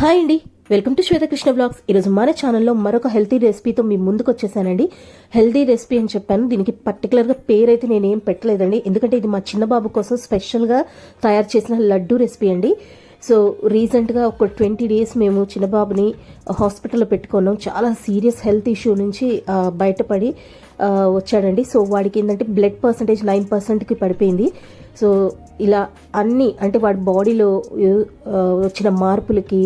Hi అండి. Welcome to Shweta Krishna blogs. ఈరోజు మన ఛానల్లో మరొక హెల్తీ రెసిపీతో మీ ముందుకు వచ్చేసానండి. హెల్తీ రెసిపీ అని చెప్పాను. దీనికి పర్టికులర్గా పేరు అయితే నేను పెట్టలేదండి. ఎందుకంటే ఇది మా చిన్న బాబు కోసం స్పెషల్గా తయారు చేసిన లడ్డు రెసిపీ అండి. సో రీసెంట్గా ఒక ట్వంటీ డేస్ మేము చిన్నబాబుని హాస్పిటల్లో పెట్టుకున్నాం. చాలా సీరియస్ హెల్త్ ఇష్యూ నుంచి బయటపడి వచ్చాడండి. సో వాడికి ఏంటంటే బ్లడ్ పర్సంటేజ్ నైన్ పర్సెంట్కి పడిపోయింది. సో ఇలా అన్ని అంటే వాడి బాడీలో వచ్చిన మార్పులకి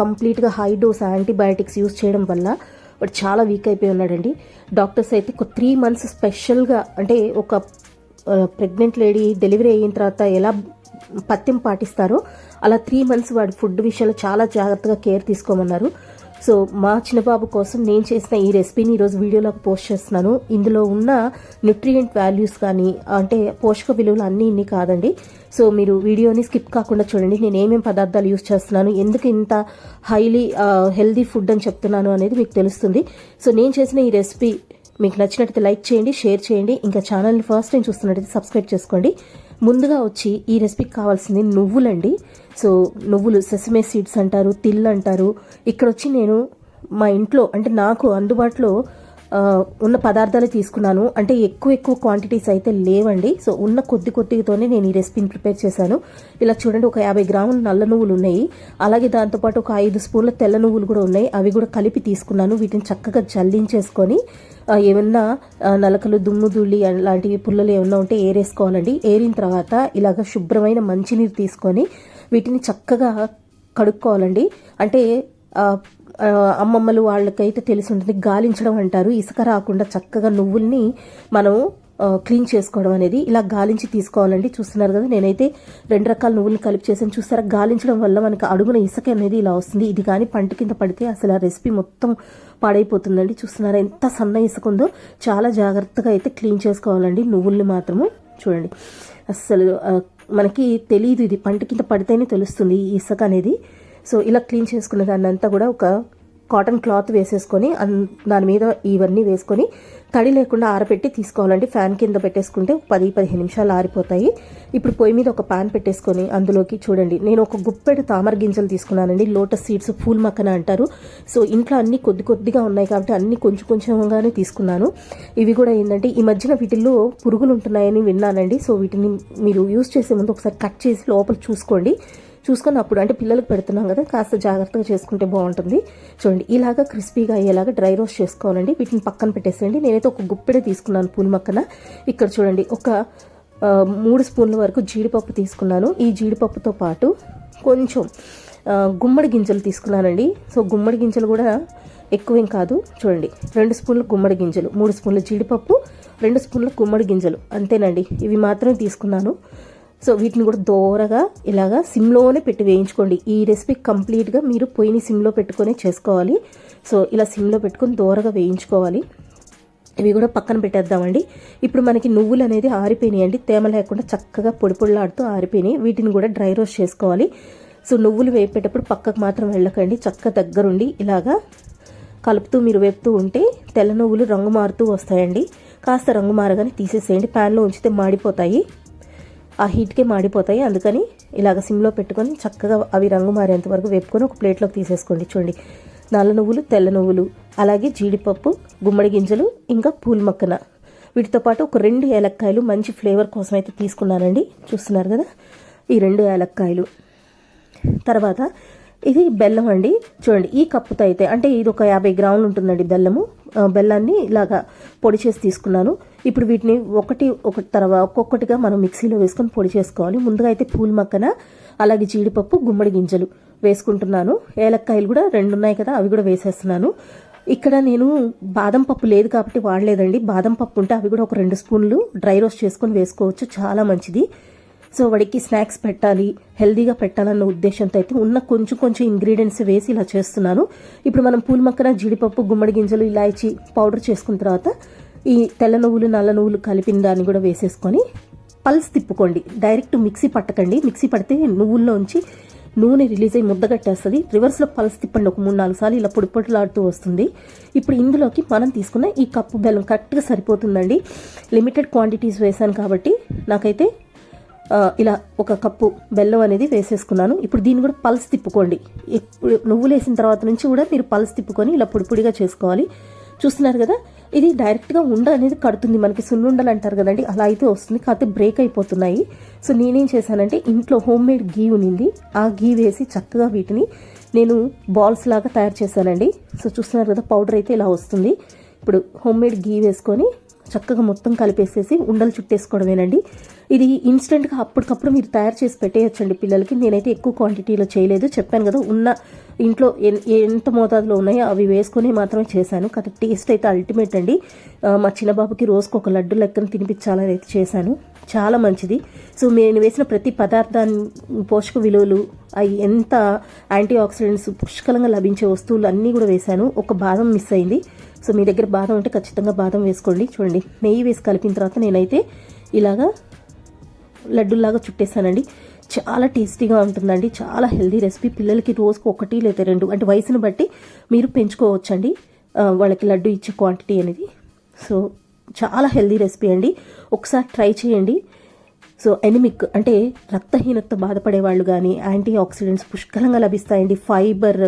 కంప్లీట్గా హై డోస్ యాంటీబయాటిక్స్ యూస్ చేయడం వల్ల వాడు చాలా వీక్ అయిపోయి ఉన్నాడండి. డాక్టర్స్ అయితే ఒక త్రీ మంత్స్ స్పెషల్గా అంటే ఒక ప్రెగ్నెంట్ లేడీ డెలివరీ అయిన తర్వాత ఎలా పత్యం పాటిస్తారో అలా త్రీ మంత్స్ వాడి ఫుడ్ విషయంలో చాలా జాగ్రత్తగా కేర్ తీసుకోమన్నారు. సో మా చిన్నబాబు కోసం నేను చేసిన ఈ రెసిపీని ఈరోజు వీడియోలోకి పోస్ట్ చేస్తున్నాను. ఇందులో ఉన్న న్యూట్రియంట్ వాల్యూస్ కానీ అంటే పోషక విలువలు అన్నీ ఇన్ని కాదండి. సో మీరు వీడియోని స్కిప్ కాకుండా చూడండి. నేను ఏమేమి పదార్థాలు యూస్ చేస్తున్నాను ఎందుకు ఇంత హైలీ హెల్దీ ఫుడ్ అని చెప్తున్నాను అనేది మీకు తెలుస్తుంది. సో నేను చేసిన ఈ రెసిపీ మీకు నచ్చినట్లయితే లైక్ చేయండి షేర్ చేయండి. ఇంకా ఛానల్ని ఫస్ట్ టైం చూస్తున్నట్టయితే సబ్స్క్రైబ్ చేసుకోండి. ముందుగా వచ్చి ఈ రెసిపీకి కావాల్సింది నువ్వులండి. సో నువ్వులు సెసమే సీడ్స్ అంటారు తిల్ అంటారు. ఇక్కడ వచ్చి నేను మా ఇంట్లో అంటే నాకు అందుబాటులో ఉన్న పదార్థాలు తీసుకున్నాను. అంటే ఎక్కువ ఎక్కువ క్వాంటిటీస్ అయితే లేవండి. సో ఉన్న కొద్ది కొద్దితోనే నేను ఈ రెసిపీని ప్రిపేర్ చేశాను. ఇలా చూడండి ఒక యాభై గ్రాములు నల్ల నువ్వులు ఉన్నాయి. అలాగే దాంతోపాటు ఒక ఐదు స్పూన్ల తెల్ల నువ్వులు కూడా ఉన్నాయి. అవి కూడా కలిపి తీసుకున్నాను. వీటిని చక్కగా జల్లించేసుకొని ఏమన్నా నలకలు దుమ్ము దుళ్ళి అలాంటివి పుల్లలు ఏమన్నా ఉంటే ఏరేసుకోవాలండి. ఏరిన తర్వాత ఇలాగ శుభ్రమైన మంచినీరు తీసుకొని వీటిని చక్కగా కడుక్కోవాలండి. అంటే అమ్మమ్మలు వాళ్ళకైతే తెలిసి ఉంటుంది. గాలించడం అంటారు. ఇసుక రాకుండా చక్కగా నువ్వుల్ని మనం క్లీన్ చేసుకోవడం అనేది ఇలా గాలించి తీసుకోవాలండి. చూస్తున్నారు కదా నేనైతే రెండు రకాల నువ్వుల్ని కలిపి చేసాను చూస్తారా? గాలించడం వల్ల మనకి అడుగున ఇసుక అనేది ఇలా వస్తుంది. ఇది కానీ పంట కింద పడితే అసలు ఆ రెసిపీ మొత్తం పాడైపోతుందండి. చూస్తున్నారా? ఎంత సన్న ఇసుక ఉందో చాలా జాగ్రత్తగా అయితే క్లీన్ చేసుకోవాలండి. నువ్వుల్ని మాత్రము చూడండి. అస్సలు మనకి తెలియదు ఇది. పంట కింద పడితేనే తెలుస్తుంది ఈ ఇసుక అనేది. సో ఇలా క్లీన్ చేసుకున్న దాన్ని అంతా కూడా ఒక కాటన్ క్లాత్ వేసేసుకొని అన్- దాని మీద ఇవన్నీ వేసుకొని తడి లేకుండా ఆరబెట్టి తీసుకోవాలండి. ఫ్యాన్ కింద పెట్టేసుకుంటే పది పదిహేను నిమిషాలు ఆరిపోతాయి. ఇప్పుడు పొయ్యి మీద ఒక పాన్ పెట్టేసుకొని అందులోకి చూడండి. నేను ఒక గుప్పెడు తామర గింజలు తీసుకున్నానండి. లోటస్ సీడ్స్ పూల్ మక్కన అంటారు. సో ఇంట్లో అన్ని కొద్ది కొద్దిగా ఉన్నాయి కాబట్టి అన్ని కొంచెం కొంచెంగానే తీసుకున్నాను. ఇవి కూడా ఏంటంటే ఈ మధ్యన వీటిల్లో పురుగులు ఉంటున్నాయని విన్నానండి. సో వీటిని మీరు యూస్ చేసే ముందు ఒకసారి కట్ చేసి లోపల చూసుకోండి. చూసుకొని అప్పుడు అంటే పిల్లలకు పెడుతున్నాం కదా కాస్త జాగ్రత్తగా చేసుకుంటే బాగుంటుంది. చూడండి ఇలాగా క్రిస్పీగా అయ్యేలాగా డ్రై రోస్ట్ చేసుకోవాలండి. వీటిని పక్కన పెట్టేసేయండి. నేనైతే ఒక గుప్పెడే తీసుకున్నాను పూల మక్కన. ఇక్కడ చూడండి ఒక మూడు స్పూన్ల వరకు జీడిపప్పు తీసుకున్నాను. ఈ జీడిపప్పుతో పాటు కొంచెం గుమ్మడి గింజలు తీసుకున్నానండి. సో గుమ్మడి గింజలు కూడా ఎక్కువేం కాదు. చూడండి రెండు స్పూన్ల గుమ్మడి గింజలు మూడు స్పూన్ల జీడిపప్పు రెండు స్పూన్ల గుమ్మడి గింజలు. అంతేనండి ఇవి మాత్రమే తీసుకున్నాను. సో వీటిని కూడా దోరగా ఇలాగా సిమ్లోనే పెట్టి వేయించుకోండి. ఈ రెసిపీ కంప్లీట్గా మీరు పొయ్యిని సిమ్లో పెట్టుకొని చేసుకోవాలి. సో ఇలా సిమ్లో పెట్టుకొని దోరగా వేయించుకోవాలి. ఇవి కూడా పక్కన పెట్టేద్దామండి. ఇప్పుడు మనకి నువ్వులు అనేది ఆరిపోయినాయండి తేమ లేకుండా చక్కగా పొడి పొడిలాడుతూ ఆరిపోయినాయి. వీటిని కూడా డ్రై రోస్ట్ చేసుకోవాలి. సో నువ్వులు వేపేటప్పుడు పక్కకు మాత్రం వెళ్ళకండి. చక్క దగ్గరుండి ఇలాగా కలుపుతూ మీరు వేపుతూ ఉంటే తెల్ల నువ్వులు రంగు మారుతూ వస్తాయండి. కాస్త రంగు మారగానే తీసేసేయండి. ప్యాన్లో ఉంచితే మాడిపోతాయి. ఆ హీట్కే మాడిపోతాయి. అందుకని ఇలాగ సిమ్లో పెట్టుకొని చక్కగా అవి రంగు మారేంత వరకు వేపుకొని ఒక ప్లేట్లోకి తీసేసుకోండి చూడండి. నల్ల నువ్వులు తెల్ల నువ్వులు అలాగే జీడిపప్పు గుమ్మడి గింజలు ఇంకా పూల మక్కన. వీటితో పాటు ఒక రెండు ఏలక్కాయలు మంచి ఫ్లేవర్ కోసం అయితే తీసుకున్నానండి. చూస్తున్నారు కదా? ఈ రెండు ఏలక్కాయలు. తర్వాత ఇది బెల్లం అండి. చూడండి ఈ కప్పుతో అయితే అంటే ఇది ఒక యాభై గ్రాములు ఉంటుందండి బెల్లము. ఆ, బెల్లాన్ని ఇలాగా పొడి చేసి తీసుకున్నాను. ఇప్పుడు వీటిని ఒకటి ఒకటి తర్వాత ఒక్కొక్కటిగా మనం మిక్సీలో వేసుకొని పొడి చేసుకోవాలి. ముందుగా అయితే పూల్ మక్కన అలాగే జీడిపప్పు గుమ్మడి గింజలు వేసుకుంటున్నాను. ఏలక్కాయలు కూడా రెండు ఉన్నాయి కదా అవి కూడా వేసేస్తున్నాను. ఇక్కడ నేను బాదం పప్పు లేదు కాబట్టి వాడలేదండి. బాదం పప్పు ఉంటే అవి కూడా ఒక రెండు స్పూన్లు డ్రై రోస్ట్ చేసుకొని వేసుకోవచ్చు. చాలా మంచిది. సో వాడికి స్నాక్స్ పెట్టాలి హెల్దీగా పెట్టాలన్న ఉద్దేశంతో అయితే ఉన్న కొంచెం కొంచెం ఇంగ్రీడియంట్స్ వేసి ఇలా చేస్తున్నాను. ఇప్పుడు మనం పూల మక్కన జీడిపప్పు గుమ్మడి గింజలు ఇలాచి పౌడర్ చేసుకున్న తర్వాత ఈ తెల్ల నువ్వులు నల్ల నువ్వులు కలిపిన దాన్ని కూడా వేసేసుకొని పల్స్ తిప్పుకోండి. డైరెక్ట్ మిక్సీ పట్టకండి. మిక్సీ పడితే నువ్వుల్లోంచి నూనె రిలీజ్ అయ్యి ముద్ద కట్టేస్తుంది. రివర్స్లో పల్స్ తిప్పండి. ఒక మూడు నాలుగు సార్లు ఇలా పొడి పొడిలాడుతూ వస్తుంది. ఇప్పుడు ఇందులోకి మనం తీసుకున్న ఈ కప్పు బెల్లం కరెక్ట్గా సరిపోతుందండి. లిమిటెడ్ క్వాంటిటీస్ వేసాను కాబట్టి నాకైతే ఇలా ఒక కప్పు బెల్లం అనేది వేసేసుకున్నాను. ఇప్పుడు దీన్ని కూడా పల్స్ తిప్పుకోండి. ఇప్పుడు నువ్వులు వేసిన తర్వాత నుంచి కూడా మీరు పల్స్ తిప్పుకొని ఇలా పొడిపొడిగా చేసుకోవాలి. చూస్తున్నారు కదా? ఇది డైరెక్ట్గా ఉండ అనేది కడుతుంది. మనకి సున్నుండలు అంటారు కదండి అలా అయితే వస్తుంది. కాకపోతే బ్రేక్ అయిపోతున్నాయి. సో నేనేం చేశానంటే ఇంట్లో హోమ్ మేడ్ గీ ఉనింది ఆ గీ వేసి చక్కగా వీటిని నేను బాల్స్ లాగా తయారు చేశానండి. సో చూస్తున్నారు కదా పౌడర్ అయితే ఇలా వస్తుంది. ఇప్పుడు హోమ్ మేడ్ గీ వేసుకొని చక్కగా మొత్తం కలిపేసేసి ఉండలు చుట్టేసుకోవడమేనండి. ఇది ఇన్స్టెంట్గా అప్పటికప్పుడు మీరు తయారు చేసి పెట్టేయచ్చండి పిల్లలకి. నేనైతే ఎక్కువ క్వాంటిటీలో చేయలేదు. చెప్పాను కదా ఉన్న ఇంట్లో ఎన్- ఎంత మోతాదులో ఉన్నాయో అవి వేసుకొని మాత్రమే చేశాను. కదా టేస్ట్ అయితే అల్టిమేట్ అండి. మా చిన్న బాబుకి రోజుకు ఒక లడ్డు లెక్కన తినిపించాలని అయితే చేశాను. చాలా మంచిది. సో నేను వేసిన ప్రతి పదార్థాన్ని పోషక విలువలు అవి ఎంత యాంటీ ఆక్సిడెంట్స్ పుష్కలంగా లభించే వస్తువులు అన్నీ కూడా వేశాను. ఒక బాదం మిస్ అయింది. సో మీ దగ్గర బాదం ఉంటే ఖచ్చితంగా బాదం వేసుకోండి. చూడండి నెయ్యి వేసి కలిపిన తర్వాత నేనైతే ఇలాగా లడ్డూలాగా చుట్టేసానండి చాలా టేస్టీగా ఉంటుందండి. చాలా హెల్దీ రెసిపీ. పిల్లలకి రోజుకు ఒకటి లేదా రెండు అంటే వయసును బట్టి మీరు పెంచుకోవచ్చండి. వాళ్ళకి లడ్డు ఇచ్చే క్వాంటిటీ అనేది. సో చాలా హెల్దీ రెసిపీ అండి. ఒకసారి ట్రై చేయండి. సో ఎనిమిక్ అంటే రక్తహీనతతో బాధపడే వాళ్ళు కానీ యాంటీ ఆక్సిడెంట్స్ పుష్కలంగా లభిస్తాయండి. ఫైబర్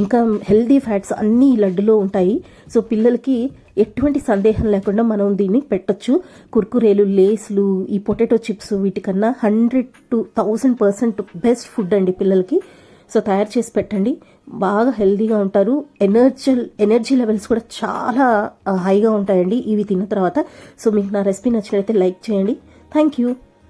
ఇంకా హెల్దీ ఫ్యాట్స్ అన్నీ లడ్డులో ఉంటాయి. సో పిల్లలకి ఎటువంటి సందేహం లేకుండా మనం దీన్ని పెట్టొచ్చు. కుర్కురేలు లేస్లు ఈ potato chips వీటికన్నా hundred to thousand percent best food అండి పిల్లలకి. సో తయారు చేసి పెట్టండి. బాగా హెల్దీగా ఉంటారు. ఎనర్జీ ఎనర్జీ లెవెల్స్ కూడా చాలా హైగా ఉంటాయండి. ఇవి తిన్న తర్వాత. సో మీకు నా రెసిపీ నచ్చినట్లయితే లైక్ చేయండి. Thank you.